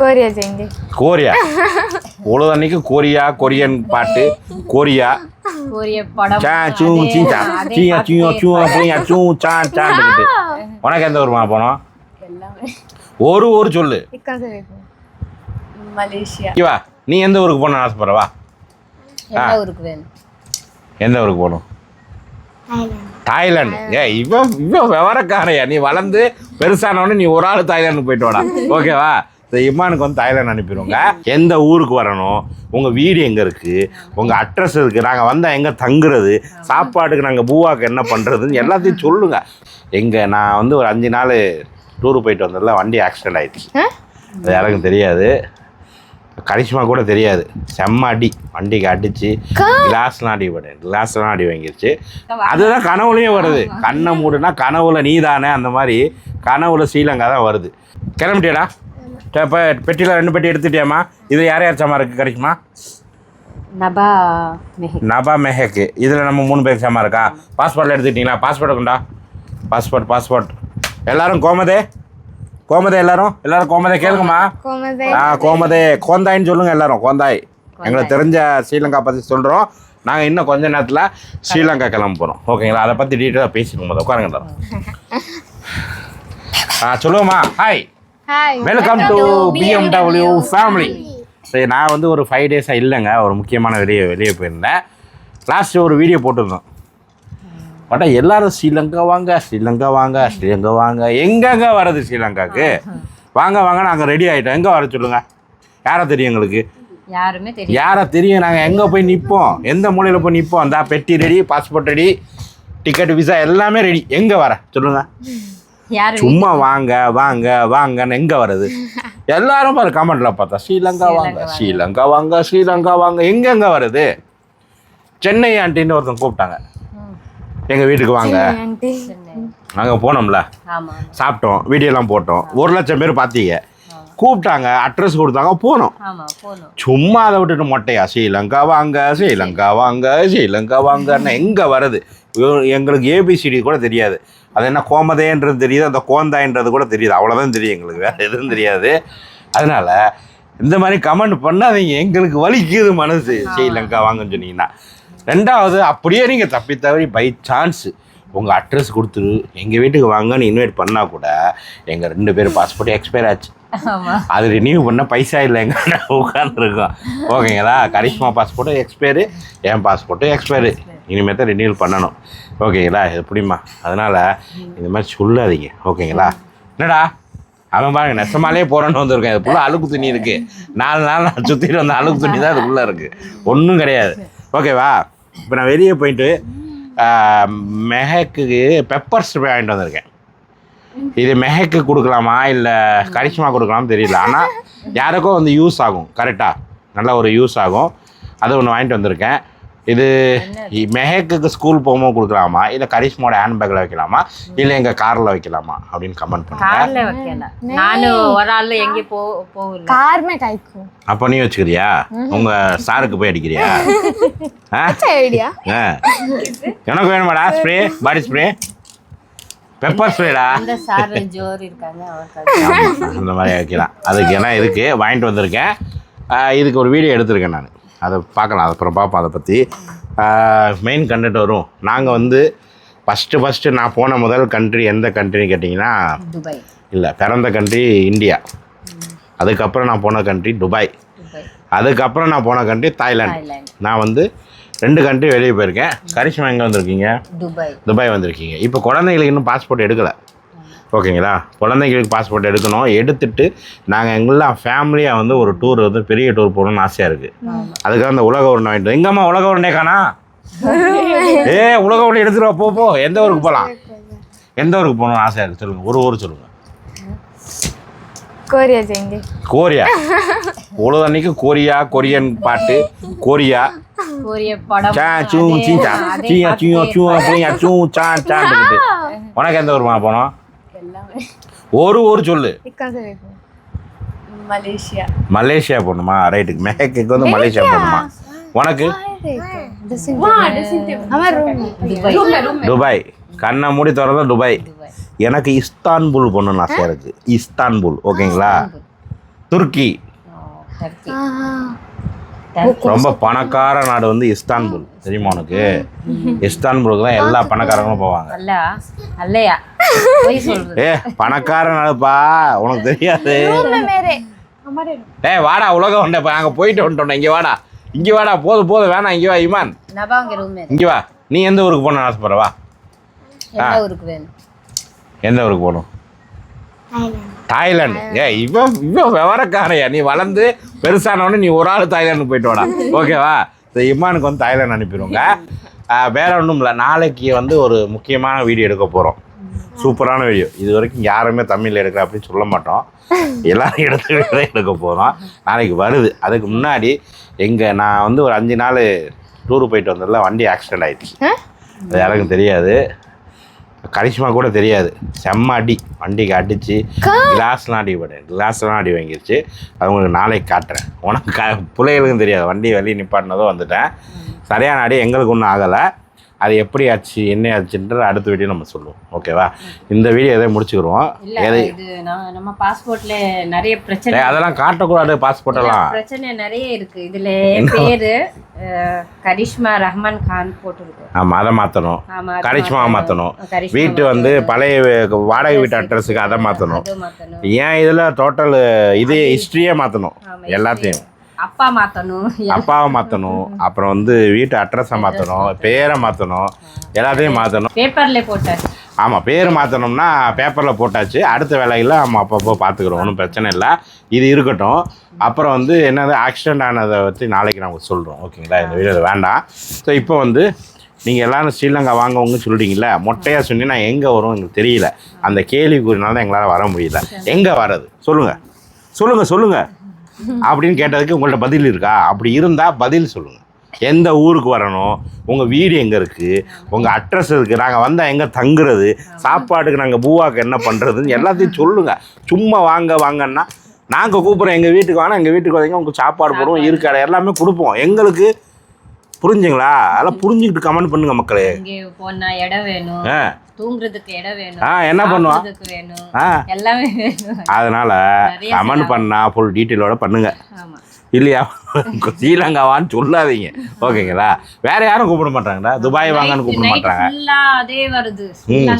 Chorea செஞ்சு chorea? பொழுது அன்னைக்கு கோரியா கொரியன் பாட்டு. கோரியா. உனக்கு எந்த ஊருமா போனோம்? ஒரு ஊர் சொல்லு. மலேசியா. நீ எந்த ஊருக்கு போன ஆசைப்படுற வா. எந்த ஊருக்கு போகணும்? தாய்லாந்து. ஏ இவன் இவன் விவரக்காரையா? நீ வளர்ந்து பெருசானவொடனே நீ ஒரு ஆள் தாய்லாந்துக்கு போயிட்டு வாடா. ஓகேவா? இம்மானுக்கு வந்து தாய்லாந்து அனுப்பிடுவோங்க. எந்த ஊருக்கு வரணும்? உங்கள் வீடு எங்கே இருக்குது உங்கள் அட்ரஸ் இருக்குது நாங்கள் வந்தால் எங்கே தங்குறது? சாப்பாட்டுக்கு நாங்கள் பூவாக்கு என்ன பண்ணுறதுன்னு எல்லாத்தையும் சொல்லுங்கள் எங்கே நான் வந்து ஒரு அஞ்சு நாள் டூர் போயிட்டு வந்ததில் வண்டி ஆக்சிடென்ட் ஆயிடுச்சு. அது யாருக்கும் தெரியாது. கரிஷ்மா கூட தெரியாது. செம்ம அடி. வண்டிக்கு அடிச்சு கிளாஸ்லாம் அடி படு கிளாஸ்லாம் அடி வாங்கிருச்சு அதுதான் கனவுலையும் வருது. கண்ணை மூடுனா கனவுல நீதானே அந்த மாதிரி கனவுல ஸ்ரீலங்கா தான் வருது. கிளம்பிட்டியாடா? இப்போ பெட்டியில் ரெண்டு பெட்டி எடுத்துட்டியாம்மா? இது யார் யார் சாமா இருக்குது கிடைக்குமா? நபா மெஹக். நபா மெஹக்கு இதில் நம்ம மூணு பேர் சாமா இருக்கா? பாஸ்போர்ட்டில் எடுத்துக்கிட்டிங்களா? பாஸ்போர்ட் கொண்டா பாஸ்போர்ட் பாஸ்போர்ட் எல்லாரும் கோமதே? கோமதே எல்லாரும்? எல்லாரும் கோமதே கேளுங்கம்மா. ஆ கோமதே. கோந்தாய்ன்னு சொல்லுங்கள் எல்லாரும். கோந்தாய். எங்களுக்கு தெரிஞ்ச ஸ்ரீலங்கா பற்றி சொல்கிறோம் நாங்கள் இன்னும் கொஞ்ச நேரத்தில் ஸ்ரீலங்கா கிளம்ப போகிறோம் ஓகேங்களா? அதை பற்றி டீட்டெயிலாக பேசிக்கோங்க உட்காருங்க ஆ. சொல்லுவோம்மா. Hi welcome to BMW family சரி நான் வந்து ஒரு ஃபைவ் டேஸாக இல்லைங்க. ஒரு முக்கியமான வெளியே வெளியே போயிருந்தேன். லாஸ்ட் ஒரு வீடியோ போட்டிருந்தோம். பட் எல்லாரும் ஸ்ரீலங்கா வாங்க ஸ்ரீலங்கா வாங்க ஸ்ரீலங்கா வாங்க. எங்கெங்க வர்றது ஸ்ரீலங்காக்கு? வாங்க வாங்க நாங்கள் ரெடி ஆகிட்டோம் எங்கே வர சொல்லுங்கள் யாரை தெரியும் எங்களுக்கு? யாருமே தெரியும் யாரை தெரியும்? நாங்கள் எங்கே போய் நிற்போம் எந்த மூலையில் போய் நிற்போம் அந்த பெட்டி ready passport ready ticket visa எல்லாமே ரெடி எங்கே வர? சொல்லுங்கள் சும்மா வாங்க வாங்க வாங்கன்னு எங்கே வருது? எல்லாரும் பாரு கமெண்ட்ல பார்த்தா ஸ்ரீலங்கா வாங்க ஸ்ரீலங்கா வாங்க ஸ்ரீலங்கா வாங்க. எங்கெங்க வருது? சென்னை ஆண்டின்னு ஒருத்தன் கூப்பிட்டாங்க. எங்கள் வீட்டுக்கு வாங்க. நாங்கள் போனோம்ல. சாப்பிட்டோம் வீடியோலாம் போட்டோம். ஒரு லட்சம் பேர் பார்த்தீங்க. கூப்பிட்டாங்க அட்ரஸ் கொடுத்தாங்க போனோம். சும்மா அதை விட்டுட்டு மொட்டையா ஸ்ரீலங்கா வாங்க ஸ்ரீலங்கா வாங்க ஸ்ரீலங்கா வாங்கன்னு எங்கே வருது? எங்களுக்கு ஏபிசிடி கூட தெரியாது. அது என்ன கோமதேன்றது தெரியுது அந்த கோந்தாயின்றது கூட தெரியுது? அவ்வளோதான் தெரியும் எங்களுக்கு வேறு எதுவும் தெரியாது. அதனால இந்த மாதிரி கமெண்ட் பண்ணாதீங்க. எங்களுக்கு வலிக்குது மனசு. ஸ்ரீலங்கா வாங்கன்னு சொன்னீங்கன்னா. ரெண்டாவது அப்படியே நீங்கள் தப்பி தவறி பை சான்ஸ் உங்கள் அட்ரஸ் கொடுத்துரு. எங்கள் வீட்டுக்கு வாங்கன்னு இன்வைட் பண்ணால் கூட எங்கள் ரெண்டு பேர் பாஸ்போர்ட் எக்ஸ்பயர் ஆச்சு. அது ரினியூ பண்ண பைசா இல்லைங்க. உட்காந்துருக்கோம் ஓகேங்களா? கரிஷ்மா பாஸ்போர்ட்டும் எக்ஸ்பயரு என் பாஸ்போர்ட்டும் எக்ஸ்பயரு இனிமேல் தான் ரினியூல் பண்ணணும். ஓகேங்களா? இது எப்படிம்மா? அதனால் இந்த மாதிரி சொல்லாதீங்க. ஓகேங்களா? என்னடா? அவன் பாருங்க நெசமாலே போகிறேன்னு வந்திருக்கேன். இது ஃபுல்லாக அழுக்கு துணி இருக்குது நாலு நாள் நான் சுற்றிட்டு வந்த அழுக்கு துணி தான் அதுக்குள்ளே இருக்குது ஒன்றும் கிடையாது. ஓகேவா? இப்போ நான் வெளியே போயிட்டு மெஹக்கு பெப்பர் ஸ்ப்ரே வாங்கிட்டு வந்திருக்கேன். இது மெஹக்கு கொடுக்கலாமா? இல்லை கரிஷ்மா கொடுக்கலாம்னு தெரியல. ஆனால் யாருக்கும் வந்து யூஸ் ஆகும். கரெக்டாக நல்ல ஒரு யூஸ் ஆகும். அது ஒன்று வாங்கிட்டு வந்திருக்கேன். இது மெஹக்குக்கு ஸ்கூல் போகும்போது கொடுக்கலாமா? இல்லை கரிஷ்மாவோட ஹேண்ட்பேக்கில் வைக்கலாமா? இல்லை எங்கள் காரில் வைக்கலாமா? அப்படின்னு கமெண்ட் பண்ணுங்க. அப்போ நீ வச்சுக்கிறியா? உங்கள் சாருக்கு போய் அடிக்கிறியா? ஆ? எனக்கு வேணுமாடா ஸ்ப்ரே பாடி ஸ்ப்ரே பெப்பர் ஸ்ப்ரேடா அந்த மாதிரி வைக்கலாம் அதுக்கு ஏன்னா இதுக்கு வாங்கிட்டு வந்திருக்கேன். இதுக்கு ஒரு வீடியோ எடுத்திருக்கேன் நான். அதை பார்க்கலாம். அது அப்புறம் பார்ப்போம் அதை பற்றி மெயின் கண்டென்ட் வரும். நாங்கள் வந்து ஃபஸ்ட்டு ஃபஸ்ட்டு நான் போன முதல் கண்ட்ரி எந்த கண்ட்ரின்னு கேட்டிங்கன்னா இல்லை பிறந்த கண்ட்ரி இந்தியா. அதுக்கப்புறம் நான் போன கண்ட்ரி துபாய். அதுக்கப்புறம் நான் போன கண்ட்ரி தாய்லாந்து. நான் வந்து ரெண்டு கண்ட்ரி வெளியே போயிருக்கேன். கரிஷ்மா எங்கே வந்திருக்கீங்க? துபாய். துபாய் வந்திருக்கீங்க. இப்போ குழந்தைங்களுக்கு இன்னும் பாஸ்போர்ட் எடுக்கலை. ஓகேங்களா? குழந்தைங்களுக்கு பாஸ்போர்ட் எடுக்கணும். எடுத்துட்டு நாங்கள் எங்கெல்லாம் ஃபேமிலியாக வந்து ஒரு டூர் வந்து பெரிய டூர் போகணும்னு ஆசையாக இருக்குது அதுக்காக அந்த உலக உருண்டை வாங்கிட்டு எங்கம்மா உலக உருண்டை காணா? ஏ உலக உருண்டை எடுத்துட்டு வா, போ போ. எந்த ஊருக்கு போகலாம் எந்த ஊருக்கு போகணும்னு ஆசையாக இருக்குது சொல்லுங்கள் ஒரு ஊர் சொல்லுங்கள் கொரியா செய்யுங்க கோரியா? பொழுது அன்னைக்கு கொரியா கொரியன் பாட்டு கொரியா. உனக்கு எந்த ஊருமா போனோம்? ஒரு ஊர் சொல்லு. மலேசியா. மலேசியா ரைட்டு மேக்கேக்கு வந்து மலேசியா போகணுமா? உனக்கு? துபாய். கண்ணை மூடி துபாய். எனக்கு இஸ்தான்புல் போகணும்னு ஆசையாக இருக்குது இஸ்தான்புல் ஓகேங்களா? துருக்கி. ரொம்ப பணக்கார நாடு வந்து இஸ்தான்புல் தெரியுமா உனக்கு? இஸ்தான்புலுக்கு தான் எல்லா பணக்காரங்களும் போவாங்க. ஏ பணக்கார நாடுப்பா உனக்கு தெரியாது. ஏ வாடா உலகம் உண்டப்பா அங்கே போயிட்டு வந்துட்டோம் இங்கே வாடா. இங்கே வாடா போதும் போது வேணாம் இங்கே வா இமான். இங்கே வா நீ எந்த ஊருக்கு போன ஆசைப்படுறவா ஊருக்கு வேணும்? எந்த ஊருக்கு போகணும்? தாய்லாந்து. ஏ இவன் இவன் விவரக்காரையா? நீ வளர்ந்து பெருசானவொடனே நீ ஒரு ஆள் தாய்லாந்து போயிட்டு வாடா. ஓகேவா இந்த இம்மானுக்கு வந்து தாய்லாந்து அனுப்பிடுவோங்க வேற ஒன்றும் இல்லை. நாளைக்கு வந்து ஒரு முக்கியமான வீடியோ எடுக்க போகிறோம் சூப்பரான வீடியோ இது வரைக்கும் யாருமே தமிழில் எடுக்கிற அப்படின்னு சொல்ல மாட்டோம். எல்லாரும் எடுத்து வீடியோ எடுக்க போகிறோம் நாளைக்கு வருது. அதுக்கு முன்னாடி எங்கள் நான் வந்து ஒரு அஞ்சு நாள் டூர் போயிட்டு வந்ததில் வண்டி ஆக்சிடென்ட் ஆயிடுச்சு. அது யாருக்கும் தெரியாது. கரிஷ்மா கூட தெரியாது. செம்ம அடி. வண்டிக்கு அடிச்சு கிளாஸ்லாம் அடி பட கிளாஸ்லாம் அடி வாங்கிருச்சு. அது உங்களுக்கு நாளைக்கு காட்டுறேன். உனக்கு க பிள்ளைகளுக்கும் தெரியாது. வண்டி வெளியே நிப்பாட்டினதும் வந்துட்டேன். சரியான அடி எங்களுக்கு ஒன்றும் ஆகலை. அது எப்படி ஆச்சு என்ன ஆச்சுன்றது அடுத்த வீடியோ நம்ம சொல்லுவோம். ஓகேவா இந்த வீடியோ எதை முடிச்சுக்கிடுவோம் இல்ல எதை? நம்ம பாஸ்போர்ட்ல நிறைய பிரச்சனை அதெல்லாம் காட்டக்கூடாது பாஸ்போர்ட் எல்லாம். பிரச்சனை நிறைய இருக்கு. இதுல பேரு கரிஷ்மா ரஹ்மான் கான் போட்டிருக்கு. அதை ஆமா அது கரிஷ்மா மாற்றணும் கரிஷ்மா வீட்டு வந்து பழைய வாடகை வீட்டு அட்ரஸுக்கு அதை மாத்தணும். ஏன் இதில் டோட்டல் இது ஹிஸ்ட்ரியே ஆமா, எல்லாத்தையும். அப்பா மாத்தணும். அப்பாவை மாற்றணும் அப்புறம் வந்து வீட்டு அட்ரஸை மாற்றணும் பேரை மாற்றணும் எல்லாத்தையும் மாற்றணும் பேப்பர்ல போட்டேன். ஆமாம் பேர் மாற்றணும்னா பேப்பரில் போட்டாச்சு. அடுத்த வேலையில் நம்ம அப்பப்போ பார்த்துக்குறோம் ஒன்றும் பிரச்சனை இல்லை. இது இருக்கட்டும். அப்புறம் வந்து என்னது ஆக்சிடென்ட் ஆனதை பற்றி நாளைக்கு நமக்கு சொல்கிறோம் ஓகேங்களா? இந்த வீடியோ வேண்டாம். ஸோ இப்போ வந்து நீங்கள் எல்லாரும் ஸ்ரீலங்கா வாங்கவங்க சொல்கிறீங்களே மொட்டையாக சொன்னி நான் எங்கே வரும் எங்களுக்கு தெரியல. அந்த கேள்விக்குறினால தான் எங்களால் வர முடியல. எங்கே வர்றது? சொல்லுங்கள் சொல்லுங்கள் சொல்லுங்கள் அப்படின்னு கேட்டதுக்கு உங்கள்ட்ட பதில் இருக்கா? அப்படி இருந்தால் பதில் சொல்லுங்கள் எந்த ஊருக்கு வரணும்? உங்கள் வீடு எங்கே இருக்குது உங்கள் அட்ரஸ் இருக்குது நாங்கள் வந்தால் எங்கே தங்குறது? சாப்பாட்டுக்கு நாங்கள் பூவாக்கு என்ன பண்ணுறதுன்னு எல்லாத்தையும் சொல்லுங்கள் சும்மா வாங்க வாங்கன்னா நாங்கள் கூப்பிட்றோம். எங்கள் வீட்டுக்கு வாங்க எங்கள் வீட்டுக்கு வந்தீங்க உங்களுக்கு சாப்பாடு போடுவோம் இருக்காரு எல்லாமே கொடுப்போம். எங்களுக்கு புரிஞ்சுங்களா? அதெல்லாம் புரிஞ்சுக்கிட்டு கமெண்ட் பண்ணுங்க மக்களே. இடம் வேணும். தூங்குறதுக்கு இடம் வேணும் ஆ என்ன சாப்பிடுறதுக்கு வேணும் ஆ. எல்லாமே வேணும். அதனால் கமெண்ட் பண்ணால் ஃபுல் டீட்டெயிலோட பண்ணுங்கள் ஆமா. இல்லையா? ஸ்ரீலங்காவான்னு சொல்லாதீங்க. ஓகேங்களா? வேற யாரும் கூப்பிட மாட்டாங்கடா? துபாய் வாங்கன்னு கூப்பிட மாட்டாங்க. ஃபுல்லா அதே வருது.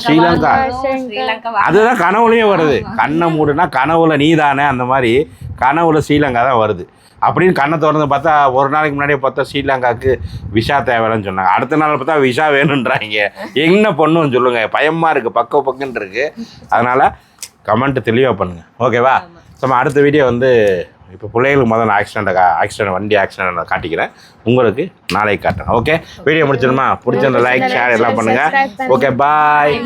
ஸ்ரீலங்கா. அதுதான் கனவுலயும் வருது. கண்ணை மூடுனா கனவுல நீதானே? அந்த மாதிரி கனவுல ஸ்ரீலங்கா தான் வருது. அப்படின்னு கண்ணை திறந்து பார்த்தா ஒரு நாளைக்கு முன்னாடியே பார்த்தா ஸ்ரீலங்காவுக்கு விசா தேவைன்னு சொன்னாங்க. அடுத்த நாள் பார்த்தா விசா வேணுன்றாங்க என்ன பண்ணுன்னு சொல்லுங்க. பயமா இருக்கு. பக்க பக்குன்னு இருக்கு. அதனால கமெண்ட் தெளிவாக பண்ணுங்க. ஓகேவா நம்ம அடுத்த வீடியோ வந்து இப்போ பிள்ளைகளுக்கு முதல்ல ஆக்சிடென்ட் ஆக்சிடென்ட் வண்டி ஆக்சிடென்ட் காட்டிக்கிறேன். உங்களுக்கு நாளைக்கு காட்டுறேன். ஓகே வீடியோ முடிச்சிடுமா பிடிச்சிருந்த லைக் ஷேர் எல்லாம் பண்ணுங்க. Okay bye.